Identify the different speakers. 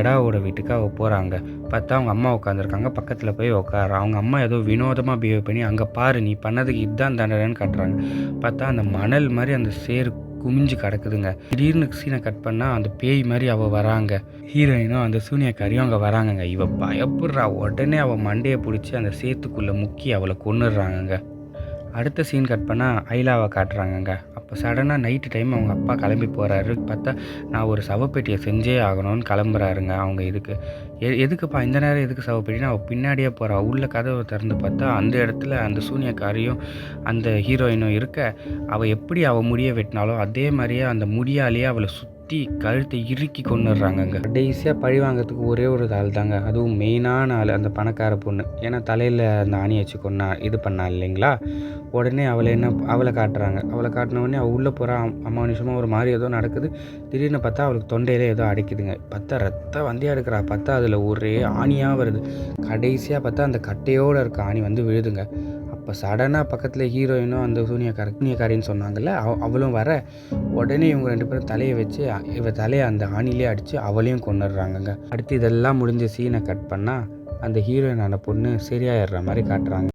Speaker 1: எடாவோட வீட்டுக்கு அவள் போகிறாங்க பார்த்தா அவங்க அம்மா உட்காந்துருக்காங்க பக்கத்தில் போய் உட்கார அவங்க அம்மா ஏதோ வினோதமாக பிஹேவ் பண்ணி அங்கே பாரு நீ பண்ணதுக்கு இதுதான் தண்டனைன்னு காட்டுறாங்க. பார்த்தா அந்த மணல் மாதிரி அந்த சேர் குமிஞ்சு கிடக்குதுங்க. திடீர்னு சீனை கட் பண்ணால் அந்த பேய் மாதிரி அவள் வராங்க. ஹீரோயினும் அந்த சூனியக்காரியும் அங்கே வராங்கங்க. இவள் பயப்படுறா. உடனே அவள் மண்டையை பிடிச்சி அந்த சேத்துக்குள்ளே முக்கி அவளை கொன்னுடுறாங்கங்க. அடுத்த சீன் கட் பண்ணால் ஐலாவை காட்டுறாங்கங்க. அப்போ சடனாக நைட்டு டைம் அவங்க அப்பா கிளம்பி போகிறாரு பார்த்தா நான் ஒரு சவப்பெட்டியை செஞ்சே ஆகணும்னு கிளம்புறாருங்க அவங்க இதுக்கு. எ எதுக்குப்பா இந்த நேரம் எதுக்கு சவப்பெட்டினா அவள் பின்னாடியே போகிறா உள்ள கதவை திறந்து பார்த்தா அந்த இடத்துல அந்த சூனியக்காரியும் அந்த ஹீரோயினும் இருக்க. அவள் எப்படி அவள் முடியை வெட்டினாலும் அதே மாதிரியே அந்த முடியாலேயே அவளை சுற்றி கழுத்தை இறுக்கி கொண்டுடுறாங்கங்க கடைசியாக பழி வாங்கிறதுக்கு ஒரே ஒரு ஆள் தாங்க. அதுவும் மெயினான ஆள் அந்த பணக்கார பொண்ணு. ஏன்னா தலையில் அந்த ஆணி வச்சு கொண்டா இது பண்ணா இல்லைங்களா? உடனே அவளை என்ன அவளை காட்டுறாங்க. அவளை காட்டின உடனே அவள் உள்ளே போகிறா அமானுஷமாக ஒரு மாதிரி ஏதோ நடக்குது. திடீர்னு பார்த்தா அவளுக்கு தொண்டையில ஏதோ அடைக்குதுங்க. பார்த்தா ரத்தம் வந்தியாக எடுக்கிறா பார்த்தா அதில் ஒரே ஆணியாக வருது. கடைசியாக பார்த்தா அந்த கட்டையோடு இருக்க ஆணி வந்து விழுதுங்க. அப்போ சடனாக பக்கத்தில் ஹீரோயினும் அந்த சூனியக்கார சூனியக்காரின்னு சொன்னாங்கல்ல அவ அவளும் வர உடனே இவங்க ரெண்டு பேரும் தலையை வச்சு இவ தலையை அந்த ஆணிலே அடித்து அவளையும் கொண்டுடுறாங்கங்க அடுத்து இதெல்லாம் முடிஞ்ச சீனை கட் பண்ணால் அந்த ஹீரோயினான பொண்ணு சரியாயிடுற மாதிரி காட்டுறாங்க.